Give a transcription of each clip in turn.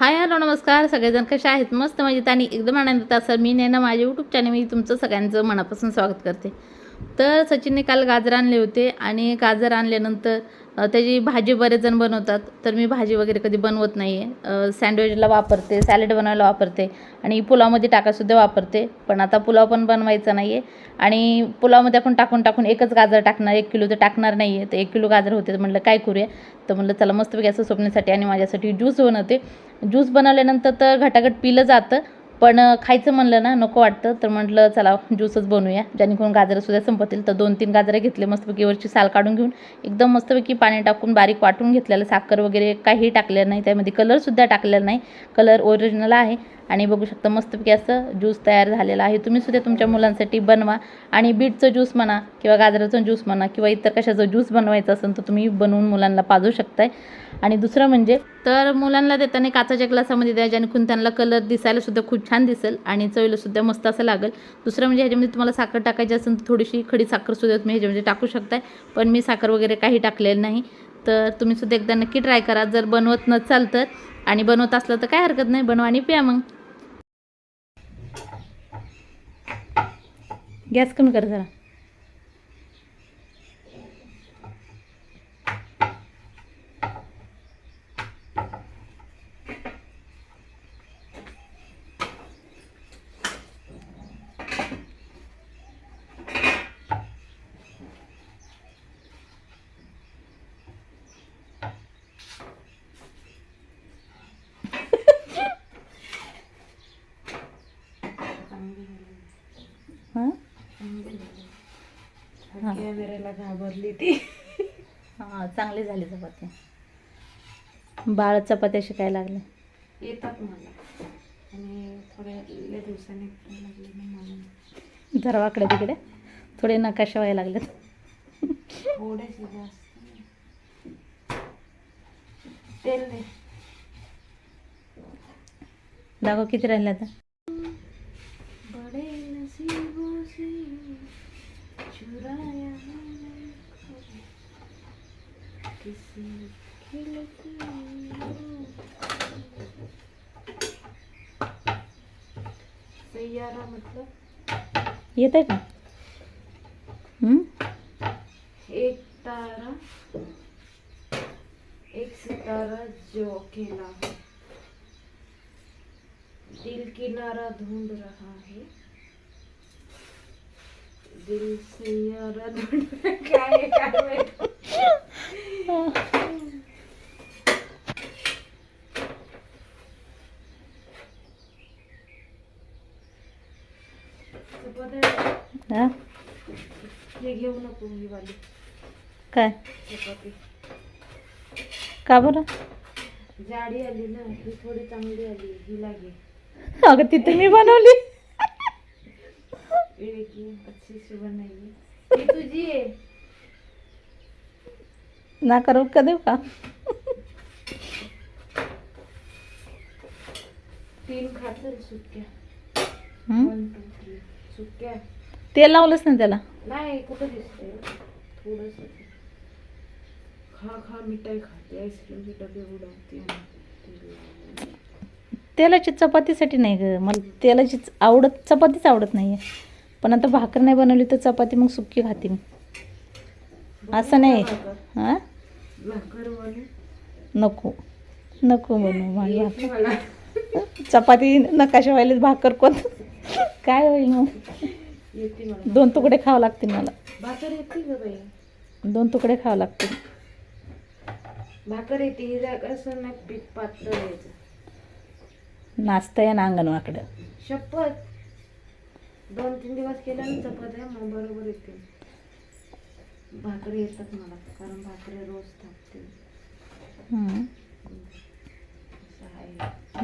Hi hello नमस्कार. सगळेजण कसे आहेत? मस्त मजेत आणि एकदम आनंदात असाल. मी नेना माझ्या यूट्यूब चॅनल मी तुमचं सगळ्यांचं मनापासून स्वागत करते. तर सचिनने काल गाजर आणले होते आणि गाजर आणल्यानंतर त्याची भाजी बरेच जण बनवतात. तर मी भाजी वगैरे कधी बनवत नाही आहे सँडविचला वापरते सॅलड बनवायला वापरते आणि पुलावमध्ये टाकासुद्धा वापरते. पण आता पुलाव पण बनवायचा नाही आहे आणि पुलावमध्ये आपण टाकून टाकून एकच गाजर टाकणार एक किलो तर टाकणार नाही आहे तर एक किलो गाजर होते तर म्हटलं काय करूया? तर म्हटलं चला मस्तपैकी असं स्वप्नासाठी आणि माझ्यासाठी ज्यूस बनवते. ज्यूस बनवल्यानंतर तर घटाघट पिलं जातं. पण खायचं म्हणलं ना नको वाटतं. तर म्हटलं चला ज्यूसच बनवूया. जेणेकरून गाजरंसुद्धा संपतील. तर दोन तीन गाजरं घेतले मस्तपैकी वरची साल काढून घेऊन. एकदम मस्तपैकी पाणी टाकून बारीक वाटून घेतलेलं. साखर वगैरे काही टाकलेलं नाही. त्यामध्ये कलरसुद्धा टाकलेला नाही. कलर ओरिजिनल आहे. आणि बघू शकता मस्तपैकी असं ज्यूस तयार झालेला आहे. तुम्ही सुद्धा तुमच्या मुलांसाठी बनवा आणि बीटचं ज्यूस म्हणा किंवा गाजराचं ज्यूस म्हणा किंवा इतर कशाचं ज्यूस बनवायचं असेल तर तुम्ही बनवून मुलांना पाजू शकताय. आणि दुसरं म्हणजे तर मुलांना देताना काचाच्या ग्लासामध्ये द्या जेणेकरून त्यांना कलर दिसायला सुद्धा खूप छान दिसेल आणि चवीला सुद्धा मस्त असं लागेल. दुसरं म्हणजे ह्याच्यामध्ये तुम्हाला साखर टाकायची असेल तर थोडीशी खडी साखर सुद्धा तुम्ही ह्याच्यामध्ये टाकू शकताय. पण मी साखर वगैरे काही टाकलेलं नाही. तर तुम्ही सुद्धा एकदा नक्की ट्राय करा. जर बनवत नसाल तर आणि बनवत असलं तर काय हरकत नाही. बनवा आणि प्या मग. गॅस कमी कर जरा हां हा. कॅमेऱ्याला घाबरली ती. हां चांगली झाली चपाती. बाळ चपात्या शिकायला लागले. येतात मला. आणि थोड्या दिवसांनी लागले तिकडे. थोडे नकाशा व्हायला लागलेत. थोडेसे जास्त तेल दे. दाखव किती राहिले आता. बडे नसीबों से चुराया सैयारा मतलब का एक तारा, एक सितारा जो अकेला है दिल किनारा ढूंढ रहा है। दिल सैयारा ढूंढ रहा क्या है क्या है? हा? हे घेऊ नको ही वाली. काय? चपाती. का बरं? जाडी आली ना ही थोडी चांगली आली ही लागे अगं तिथे मी बनवली. ये देखिए अच्छी से बनाइए ये तुझी है नाका का देऊ का? तीन खातर सुक्या? वन टू थ्री सुक्या. तेल लावलंच ना त्याला? नाही कुठं दिसतंय? थोडस. खा खा मिठाई खाते आईस्क्रीमचे डबे उडवते आणि तेल लावते. तेलाची चपातीसाठी नाही ग. मला तेलाची च- आवडत चपातीच आवडत नाही आहे पण आता भाकर नाही बनवली तर चपाती मग सुक्की खाते मी. असं नाही. हां. नको. नको येते मला. चपाती नकाशा व्हायला भाकर कोण? काय होईल मग? दोन तुकडे खावं लागतील मला. भाकर येते ग बाई. दोन तुकडे खावं लागतील. भाकर येते नाही पीठ यायचं नाचता या ना अंगणवाकडं. शपथ. दोन तीन दिवस केल्या ना चपात्या मग बरोबर येते भाकरी येतात मला कारण भाकरी रोज थापते. हं.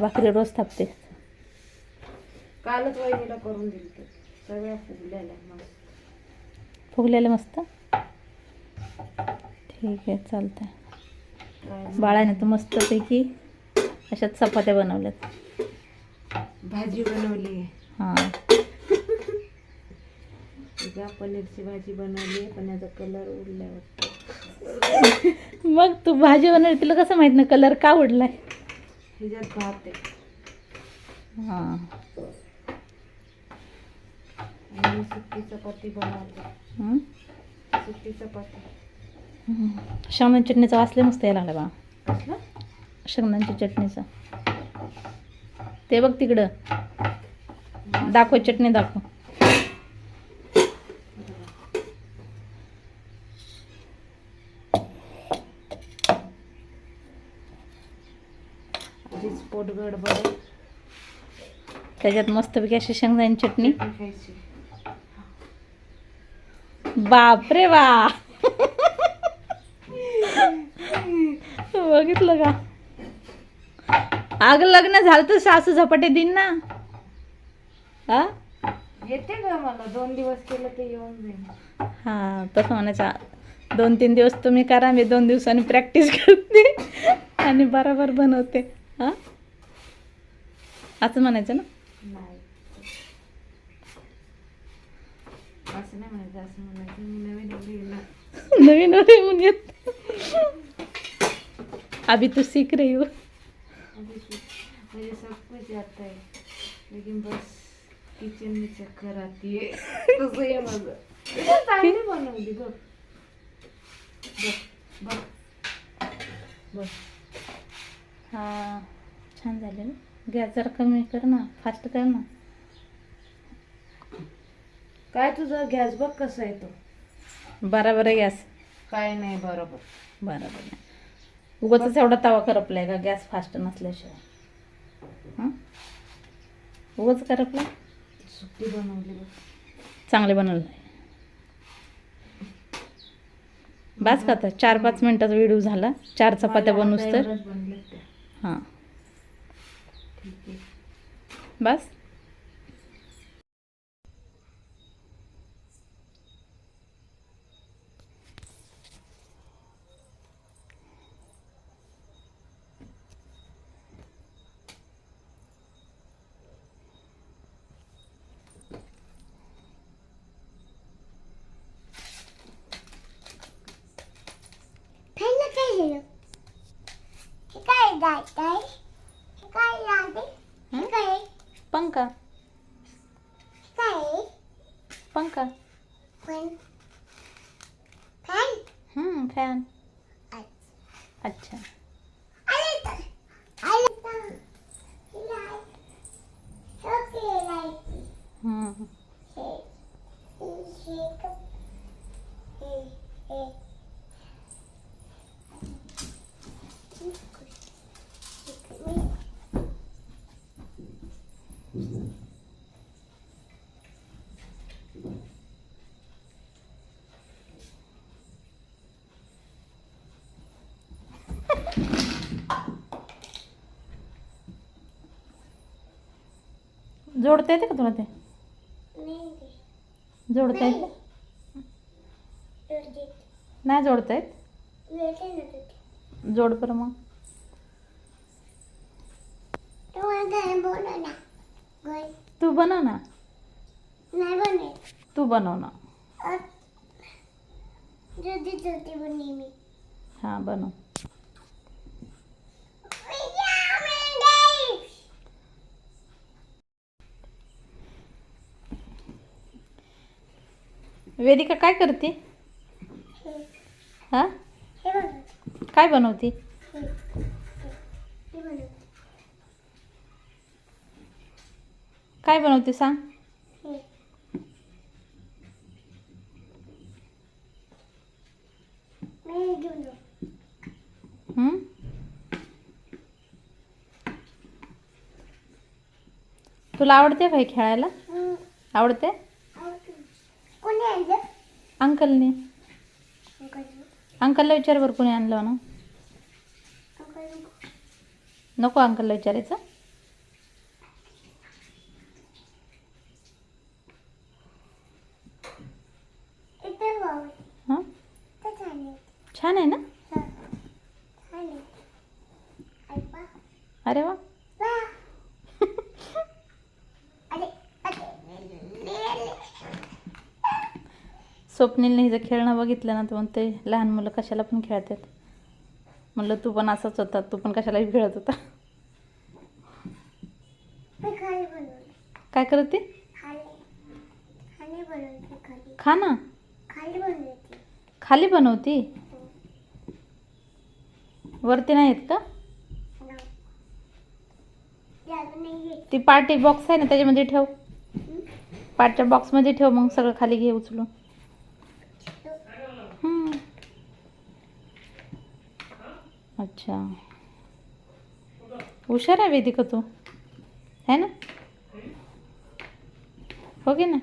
भाकरी रोज थापते. कालच वहिनीला करून दिली तर सगळ्या फुगलेल्या मस्त. फुगलेले मस्त? ठीक आहे चालतंय. बाळाने तर मस्तपैकी अशा चपात्या बनवल्यात. भाजी बनवली आहे. हां. उद्या पनीरची भाजी बनवली आहे पण याचा कलर उडल्यावर मग तू भाजी बनवली तुला कसं माहीत ना कलर का उडलाय? ह्याच्यात भात आहे. हां. आणि मी सुकी चपाती बनवते. हं? सुकी चपाती. शेंगदाणे चटणीचा वासले मस्त यायला लागला बा. शेंगदाण्याच्या चटणीचा. ते बघ तिकडं. दाखव चटणी दाखव. पोट गडबड त्याच्यात मस्तपैकी अशी शेंगदाणे चटणी. बापरे वा बघितलं का? अग लग्न झालं तर सासू झपाटे देईन ना. हा येते का मला. दोन दिवस केलं तर येऊन जाईल हा तसं म्हणायचं. दोन तीन दिवस तुम्ही करा मी दोन दिवसांनी प्रॅक्टिस करते आणि बरोबर बनवते. हा? असं म्हणायचं ना? नाही. असं नाही म्हणायचं असं म्हणायचं. मी नवीन नवीन नवीन म्हणून येत. अभी तू सीख रही हो अभी मुझे सब कुछ आता है लेकिन बस किचन में चक्कर आती है तसं आहे माझं. चांगली बनवली बघ. बघ बघ. बघ. छान झाले ना? गॅस जरा कमी कर ना फास्ट कर ना. काय तुझा गॅस बघ कसा आहे तो? बराबर आहे गॅस. काय नाही बरोबर. बराबर आहे. उगाच एवढा तवा करपलाय का गॅस फास्ट नसल्याशिवाय? हां? उगाच करपला सुट्टी बनवली बघ. चांगले बनवलं. बस का आता? चार पाच मिनिटाचा व्हिडिओ झाला. चार चपात्या बनवूस आता तर. हां. ठीक आहे बस Penny काय पंखा काय पंखा पण फॅन हम्म फॅन अच्छा जोडता येते का तुला ते? नाही. जोडता येते? नाही जोडता येत? जोड बरं मग. तू बनव ना. नाही बने तू बनव ना. हां बनव. वेदिका काय करते? हां? काय बनवते? काय बनवते सांग? तुला आवडते भाई खेळायला? आवडतं. अंकलने? अंकल अंकलला विचार बरं कोणी आणलं ना? नको अंकलला विचारायचं इथे बघ हां तर छान आहे छान आहे ना हा. छान आहे आई पा अरे वा पा अरे अरे स्वप्नीलने हिचं खेळणं बघितलं ना तर म्हणते लहान मुलं कशाला पण खेळतात. म्हणलं तू पण असंच होता तू पण कशालाही खेळत होता. काय करते खाली. खाली बनवते खाली. खा ना. खाली बनवते. खाली बनवती? वरती नाही. येत का ती पार्टी बॉक्स आहे ना त्याच्यामध्ये ठेव. पार्टच्या बॉक्समध्ये ठेव मग सगळं खाली घे उचलून हम्म. अच्छा. हुशार आहे वेदिका तू. है ना? हो गे ना